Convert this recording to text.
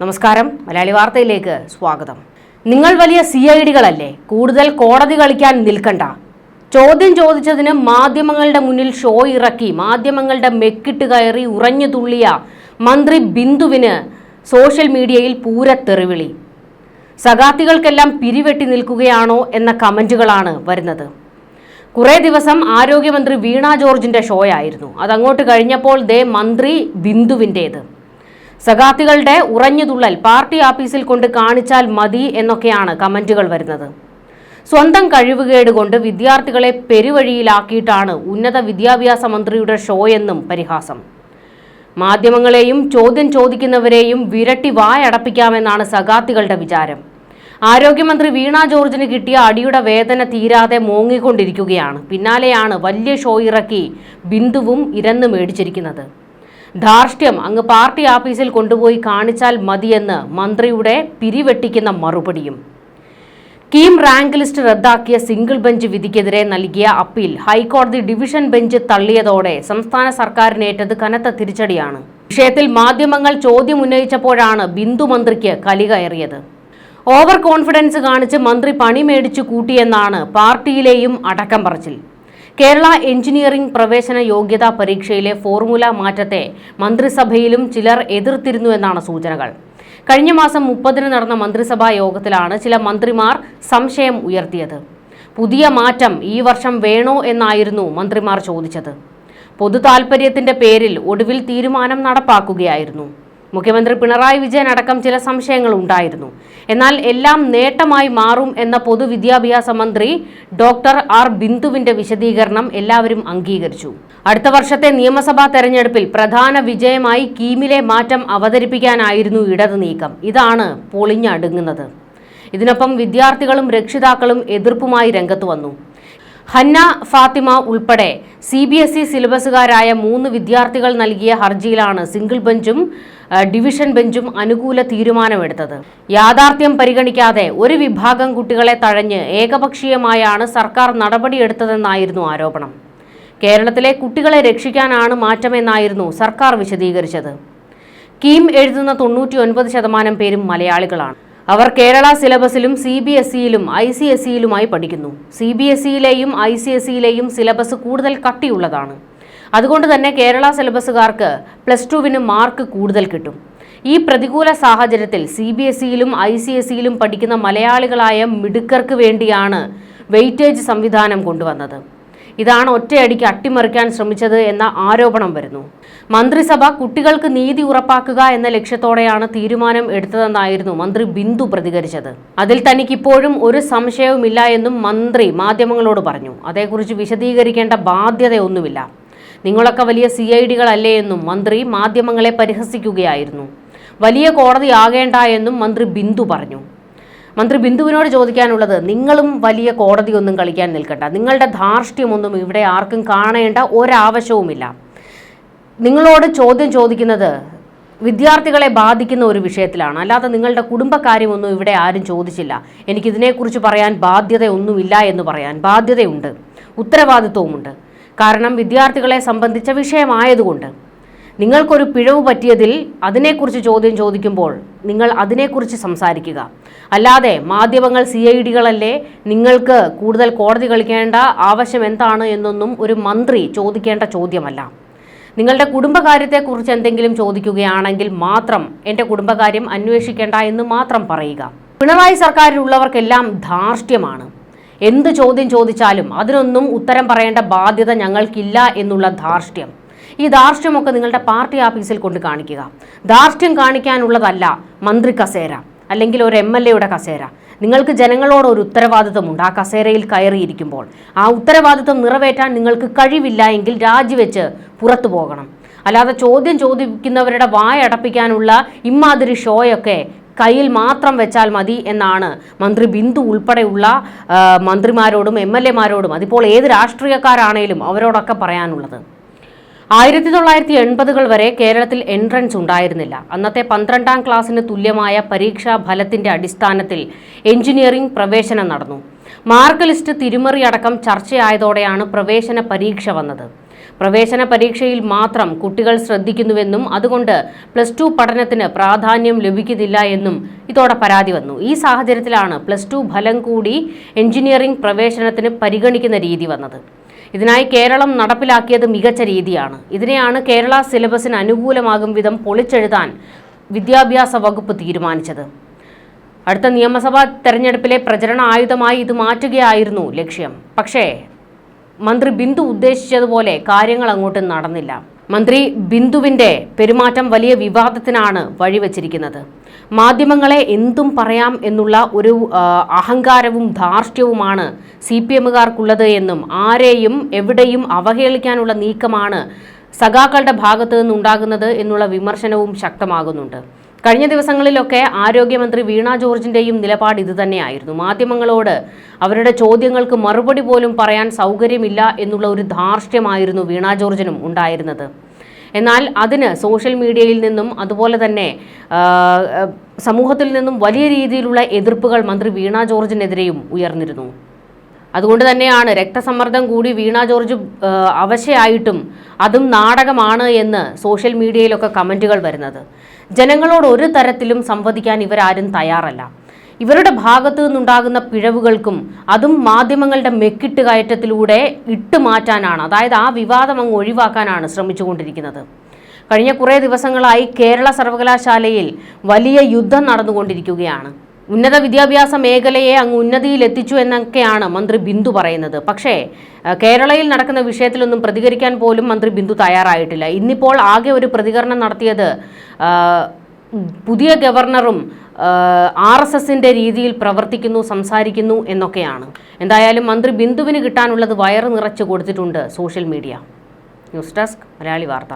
നമസ്കാരം. മലയാളി വാർത്തയിലേക്ക് സ്വാഗതം. നിങ്ങൾ വലിയ സി ഐ ഡികളല്ലേ? കൂടുതൽ കോടതി കളിക്കാൻ നിൽക്കണ്ട. ചോദ്യം ചോദിച്ചതിന് മാധ്യമങ്ങളുടെ മുന്നിൽ ഷോ ഇറക്കി മാധ്യമങ്ങളുടെ മെക്കിട്ട് കയറി ഉറഞ്ഞു തുള്ളിയ മന്ത്രി ബിന്ദുവിന് സോഷ്യൽ മീഡിയയിൽ പൂരത്തെറിവിളി സഖാത്തികൾക്കെല്ലാം പിരിവെട്ടി നിൽക്കുകയാണോ എന്ന കമന്റുകളാണ് വരുന്നത്. കുറേ ദിവസം ആരോഗ്യമന്ത്രി വീണ ജോർജിന്റെ ഷോയായിരുന്നു. അതങ്ങോട്ട് കഴിഞ്ഞപ്പോൾ ദേ മന്ത്രി ബിന്ദുവിന്റേത് സഖാത്തികളുടെ ഉറഞ്ഞുതുള്ളൽ പാർട്ടി ആഫീസിൽ കൊണ്ട് കാണിച്ചാൽ മതി എന്നൊക്കെയാണ് കമന്റുകൾ വരുന്നത്. സ്വന്തം കഴിവുകേട് കൊണ്ട് വിദ്യാർത്ഥികളെ പെരുവഴിയിലാക്കിയിട്ടാണ് ഉന്നത വിദ്യാഭ്യാസ മന്ത്രിയുടെ ഷോയെന്നും പരിഹാസം. മാധ്യമങ്ങളെയും ചോദ്യം ചോദിക്കുന്നവരെയും വിരട്ടി വായടപ്പിക്കാമെന്നാണ് സഖാത്തികളുടെ വിചാരം. ആരോഗ്യമന്ത്രി വീണ ജോർജിന് കിട്ടിയ അടിയുടെ വേദന തീരാതെ മോങ്ങിക്കൊണ്ടിരിക്കുകയാണ്. പിന്നാലെയാണ് വലിയ ഷോ ഇറക്കി ബിന്ദുവും ഇരന്ന് മേടിച്ചിരിക്കുന്നത്. ധാർഷ്ട്യം അങ്ങ് പാർട്ടി ആഫീസിൽ കൊണ്ടുപോയി കാണിച്ചാൽ മതിയെന്ന് മന്ത്രിയുടെ പിരിവെട്ടിക്കുന്ന മറുപടിയും. കീം റാങ്ക് ലിസ്റ്റ് റദ്ദാക്കിയ സിംഗിൾ ബെഞ്ച് വിധിക്കെതിരെ നൽകിയ അപ്പീൽ ഹൈക്കോടതി ഡിവിഷൻ ബെഞ്ച് തള്ളിയതോടെ സംസ്ഥാന സർക്കാരിനേറ്റത് കനത്ത തിരിച്ചടിയാണ്. വിഷയത്തിൽ മാധ്യമങ്ങൾ ചോദ്യം ഉന്നയിച്ചപ്പോഴാണ് ബിന്ദു മന്ത്രിക്ക് കലി കയറിയത്. ഓവർ കോൺഫിഡൻസ് കാണിച്ച് മന്ത്രി പണി മേടിച്ചു കൂട്ടിയെന്നാണ് പാർട്ടിയിലെയും അടക്കം പറച്ചിൽ. കേരള എഞ്ചിനീയറിംഗ് പ്രവേശന യോഗ്യതാ പരീക്ഷയിലെ ഫോർമുല മാറ്റത്തെ മന്ത്രിസഭയിലും ചിലർ എതിർത്തിരുന്നുവെന്നാണ് സൂചനകൾ. കഴിഞ്ഞ മാസം മുപ്പതിന് നടന്ന മന്ത്രിസഭാ യോഗത്തിലാണ് ചില മന്ത്രിമാർ സംശയം ഉയർത്തിയത്. പുതിയ മാറ്റം ഈ വർഷം വേണോ എന്നായിരുന്നു മന്ത്രിമാർ ചോദിച്ചത്. പൊതു താൽപര്യത്തിന്റെ പേരിൽ ഒടുവിൽ തീരുമാനം നടപ്പാക്കുകയായിരുന്നു. മുഖ്യമന്ത്രി പിണറായി വിജയൻ അടക്കം ചില സംശയങ്ങൾ ഉണ്ടായിരുന്നു എന്നാൽ എല്ലാം നേട്ടമായി മാറും എന്ന പൊതുവിദ്യാഭ്യാസ മന്ത്രി ഡോക്ടർ ആർ ബിന്ദുവിന്റെ വിശദീകരണം എല്ലാവരും അംഗീകരിച്ചു. അടുത്ത വർഷത്തെ നിയമസഭാ തെരഞ്ഞെടുപ്പിൽ പ്രധാന വിജയമായി കീമിലെ മാറ്റം അവതരിപ്പിക്കാനായിരുന്നു ഇടത് നീക്കം. ഇതാണ് പൊളിഞ്ഞടുങ്ങുന്നത്. ഇതിനൊപ്പം വിദ്യാർത്ഥികളും രക്ഷിതാക്കളും എതിർപ്പുമായി രംഗത്ത് വന്നു. ഹന്ന ഫാത്തിമ ഉൾപ്പെടെ സി ബി എസ് ഇ സിലബസുകാരായ മൂന്ന് വിദ്യാർത്ഥികൾ നൽകിയ ഹർജിയിലാണ് സിംഗിൾ ബെഞ്ചും ഡിവിഷൻ ബെഞ്ചും അനുകൂല തീരുമാനമെടുത്തത്. യാഥാർത്ഥ്യം പരിഗണിക്കാതെ ഒരു വിഭാഗം കുട്ടികളെ തഴഞ്ഞ് ഏകപക്ഷീയമായാണ് സർക്കാർ നടപടിയെടുത്തതെന്നായിരുന്നു ആരോപണം. കേരളത്തിലെ കുട്ടികളെ രക്ഷിക്കാനാണ് മാറ്റമെന്നായിരുന്നു സർക്കാർ വിശദീകരിച്ചത്. കീം എഴുതുന്ന തൊണ്ണൂറ്റി ഒൻപത് ശതമാനം പേരും മലയാളികളാണ്. അവർ കേരള സിലബസിലും സി ബി എസ് ഇയിലും ഐ സി എസ് ഇയിലുമായി പഠിക്കുന്നു. സി ബി എസ് ഇയിലെയും ഐ സി എസ് ഇയിലെയും സിലബസ് കൂടുതൽ കട്ടിയുള്ളതാണ്. അതുകൊണ്ട് തന്നെ കേരള സിലബസുകാർക്ക് പ്ലസ് ടുവിന് മാർക്ക് കൂടുതൽ കിട്ടും. ഈ പ്രതികൂല സാഹചര്യത്തിൽ സി ബി എസ് ഇയിലും ഐ സി എസ് ഇയിലും പഠിക്കുന്ന മലയാളികളായ മിടുക്കർക്ക് വേണ്ടിയാണ് വെയിറ്റേജ് സംവിധാനം കൊണ്ടുവന്നത്. ഇതാണ് ഒറ്റയടിക്ക് അട്ടിമറിക്കാൻ ശ്രമിച്ചത് എന്ന ആരോപണം വരുന്നു. മന്ത്രിസഭ കുട്ടികൾക്ക് നീതി ഉറപ്പാക്കുക എന്ന ലക്ഷ്യത്തോടെയാണ് തീരുമാനം എടുത്തതെന്നായിരുന്നു മന്ത്രി ബിന്ദു പ്രതികരിച്ചത്. അതിൽ തനിക്കിപ്പോഴും ഒരു സംശയവുമില്ല എന്നും മന്ത്രി മാധ്യമങ്ങളോട് പറഞ്ഞു. അതേക്കുറിച്ച് വിശദീകരിക്കേണ്ട ബാധ്യതയൊന്നുമില്ല. നിങ്ങളൊക്കെ വലിയ സി ഐ ഡികളല്ലേ എന്നും മന്ത്രി മാധ്യമങ്ങളെ പരിഹസിക്കുകയായിരുന്നു. വലിയ കോടതിയാകേണ്ട എന്നും മന്ത്രി ബിന്ദു പറഞ്ഞു. മന്ത്രി ബിന്ദുവിനോട് ചോദിക്കാനുള്ളത് നിങ്ങളും വലിയ കോടതിയൊന്നും കളിക്കാൻ നിൽക്കണ്ട. നിങ്ങളുടെ ധാർഷ്ട്യമൊന്നും ഇവിടെ ആർക്കും കാണേണ്ട ഒരാവശ്യവുമില്ല. നിങ്ങളോട് ചോദ്യം ചോദിക്കുന്നത് വിദ്യാർത്ഥികളെ ബാധിക്കുന്ന ഒരു വിഷയത്തിലാണ്. അല്ലാതെ നിങ്ങളുടെ കുടുംബക്കാര്യമൊന്നും ഇവിടെ ആരും ചോദിച്ചില്ല. എനിക്കിതിനെക്കുറിച്ച് പറയാൻ ബാധ്യതയൊന്നുമില്ല എന്ന് പറയാൻ ബാധ്യതയുണ്ട്. ഉത്തരവാദിത്വവുമുണ്ട്. കാരണം വിദ്യാർത്ഥികളെ സംബന്ധിച്ച വിഷയമായതുകൊണ്ട്. നിങ്ങൾക്കൊരു പിഴവ് പറ്റിയതിൽ അതിനെക്കുറിച്ച് ചോദ്യം ചോദിക്കുമ്പോൾ നിങ്ങൾ അതിനെക്കുറിച്ച് സംസാരിക്കുക. അല്ലാതെ മാധ്യമങ്ങൾ സി ഐ ഡികളല്ലേ നിങ്ങൾക്ക് കൂടുതൽ കോടതി കളിക്കേണ്ട ആവശ്യം എന്താണ് എന്നൊന്നും ഒരു മന്ത്രി ചോദിക്കേണ്ട ചോദ്യമല്ല. നിങ്ങളുടെ കുടുംബകാര്യത്തെക്കുറിച്ച് എന്തെങ്കിലും ചോദിക്കുകയാണെങ്കിൽ മാത്രം എന്റെ കുടുംബകാര്യം അന്വേഷിക്കേണ്ട എന്ന് മാത്രം പറയുക. പിണറായി സർക്കാരിലുള്ളവർക്കെല്ലാം ധാർഷ്ട്യമാണ്. എന്ത് ചോദ്യം ചോദിച്ചാലും അതിനൊന്നും ഉത്തരം പറയേണ്ട ബാധ്യത ഞങ്ങൾക്കില്ല എന്നുള്ള ധാർഷ്ട്യം. ഈ ധാർഷ്ട്യമൊക്കെ നിങ്ങളുടെ പാർട്ടി ഓഫീസിൽ കൊണ്ട് കാണിക്കുക. ധാർഷ്ട്യം കാണിക്കാനുള്ളതല്ല മന്ത്രി കസേര അല്ലെങ്കിൽ ഒരു എം എൽ എയുടെ കസേര. നിങ്ങൾക്ക് ജനങ്ങളോട് ഒരു ഉത്തരവാദിത്വമുണ്ട് ആ കസേരയിൽ കയറിയിരിക്കുമ്പോൾ ആ ഉത്തരവാദിത്വം നിറവേറ്റാൻ നിങ്ങൾക്ക് കഴിവില്ല എങ്കിൽ രാജിവെച്ച് പുറത്തു പോകണം. അല്ലാതെ ചോദ്യം ചോദിക്കുന്നവരുടെ വായ അടപ്പിക്കാനുള്ള ഇമാതിരി ഷോയൊക്കെ കയ്യിൽ മാത്രം വെച്ചാൽ മതി എന്നാണ് മന്ത്രി ബിന്ദു ഉൾപ്പെടെയുള്ള മന്ത്രിമാരോടും എം എൽ എമാരോടും അതിപ്പോൾ ഏത് രാഷ്ട്രീയക്കാരാണേലും അവരോടൊക്കെ പറയാനുള്ളത്. ആയിരത്തി തൊള്ളായിരത്തി എൺപതുകൾ വരെ കേരളത്തിൽ എൻട്രൻസ് ഉണ്ടായിരുന്നില്ല. അന്നത്തെ പന്ത്രണ്ടാം ക്ലാസ്സിന് തുല്യമായ പരീക്ഷാ ഫലത്തിന്റെ അടിസ്ഥാനത്തിൽ എഞ്ചിനീയറിംഗ് പ്രവേശനം നടന്നു. മാർക്ക് ലിസ്റ്റ് തിരുമറി അടക്കം ചർച്ചയായതോടെയാണ് പ്രവേശന പരീക്ഷ വന്നത്. പ്രവേശന പരീക്ഷയിൽ മാത്രം കുട്ടികൾ ശ്രദ്ധിക്കുന്നുവെന്നും അതുകൊണ്ട് പ്ലസ് ടു പഠനത്തിന് പ്രാധാന്യം ലഭിക്കുന്നില്ല എന്നും ഇതോടെ പരാതി വന്നു. ഈ സാഹചര്യത്തിലാണ് പ്ലസ് ടു ഫലം കൂടി എഞ്ചിനീയറിംഗ് പ്രവേശനത്തിന് പരിഗണിക്കുന്ന രീതി വന്നത്. ഇതിനായി കേരളം നടപ്പിലാക്കിയത് മികച്ച രീതിയാണ്. ഇതിനെയാണ് കേരള സിലബസിന് അനുകൂലമാകും വിധം പൊളിച്ചെഴുതാൻ വിദ്യാഭ്യാസ വകുപ്പ് തീരുമാനിച്ചത്. അടുത്ത നിയമസഭാ തെരഞ്ഞെടുപ്പിലെ പ്രചരണ ആയുധമായി ഇത് മാറ്റുകയായിരുന്നു ലക്ഷ്യം. പക്ഷേ മന്ത്രി ബിന്ദു ഉദ്ദേശിച്ചതുപോലെ കാര്യങ്ങൾ അങ്ങോട്ട് നടന്നില്ല. മന്ത്രി ബിന്ദുവിന്റെ പെരുമാറ്റം വലിയ വിവാദത്തിനാണ് വഴിവെച്ചിരിക്കുന്നത്. മാധ്യമങ്ങളെ എന്തും പറയാം എന്നുള്ള ഒരു അഹങ്കാരവും ധാർഷ്ട്യവുമാണ് സി പി എമ്മുകാർക്കുള്ളത് എന്നും ആരെയും എവിടെയും അവഹേളിക്കാനുള്ള നീക്കമാണ് സഖാക്കളുടെ ഭാഗത്തു നിന്നുണ്ടാകുന്നത് എന്നുള്ള വിമർശനവും ശക്തമാകുന്നുണ്ട്. കഴിഞ്ഞ ദിവസങ്ങളിലൊക്കെ ആരോഗ്യമന്ത്രി വീണ ജോർജിന്റെയും നിലപാട് ഇതുതന്നെയായിരുന്നു മാധ്യമങ്ങളോട് അവരുടെ ചോദ്യങ്ങൾക്ക് മറുപടി പോലും പറയാൻ സൗകര്യമില്ല എന്നുള്ള ഒരു ധാർഷ്ട്യമായിരുന്നു വീണ ജോർജിനും ഉണ്ടായിരുന്നത്. എന്നാൽ അതിന് സോഷ്യൽ മീഡിയയിൽ നിന്നും അതുപോലെ തന്നെ സമൂഹത്തിൽ നിന്നും വലിയ രീതിയിലുള്ള എതിർപ്പുകൾ മന്ത്രി വീണ ജോർജിനെതിരെയും ഉയർന്നിരുന്നു. അതുകൊണ്ട് തന്നെയാണ് രക്തസമ്മർദ്ദം കൂടി വീണ ജോർജ് അവശയായിട്ടും അതും നാടകമാണ് എന്ന് സോഷ്യൽ മീഡിയയിലൊക്കെ കമന്റുകൾ വരുന്നത്. ജനങ്ങളോട് ഒരു തരത്തിലും സംവദിക്കാൻ ഇവരാരും തയ്യാറല്ല. ഇവരുടെ ഭാഗത്തു നിന്നുണ്ടാകുന്ന പിഴവുകൾക്കും അതും മാധ്യമങ്ങളുടെ മെക്കിട്ട് കയറ്റത്തിലൂടെ ഇട്ട് മാറ്റാനാണ് അതായത് ആ വിവാദം അങ്ങ് ഒഴിവാക്കാനാണ് ശ്രമിച്ചുകൊണ്ടിരിക്കുന്നത്. കഴിഞ്ഞ കുറേ ദിവസങ്ങളായി കേരള സർവകലാശാലയിൽ വലിയ യുദ്ധം നടന്നുകൊണ്ടിരിക്കുകയാണ്. ഉന്നത വിദ്യാഭ്യാസ മേഖലയെ അങ്ങ് ഉന്നതിയിൽ എത്തിച്ചു എന്നൊക്കെയാണ് മന്ത്രി ബിന്ദു പറയുന്നത്. പക്ഷേ കേരളയിൽ നടക്കുന്ന വിഷയത്തിലൊന്നും പ്രതികരിക്കാൻ പോലും മന്ത്രി ബിന്ദു തയ്യാറായിട്ടില്ല. ഇന്നിപ്പോൾ ആകെ ഒരു പ്രതികരണം നടത്തിയത് പുതിയ ഗവർണറും ആർ എസ് എസിന്റെ രീതിയിൽ പ്രവർത്തിക്കുന്നു സംസാരിക്കുന്നു എന്നൊക്കെയാണ്. എന്തായാലും മന്ത്രി ബിന്ദുവിന് കിട്ടാനുള്ളത് വയറ് നിറച്ച് കൊടുത്തിട്ടുണ്ട് social media. News desk Malayali Vartha.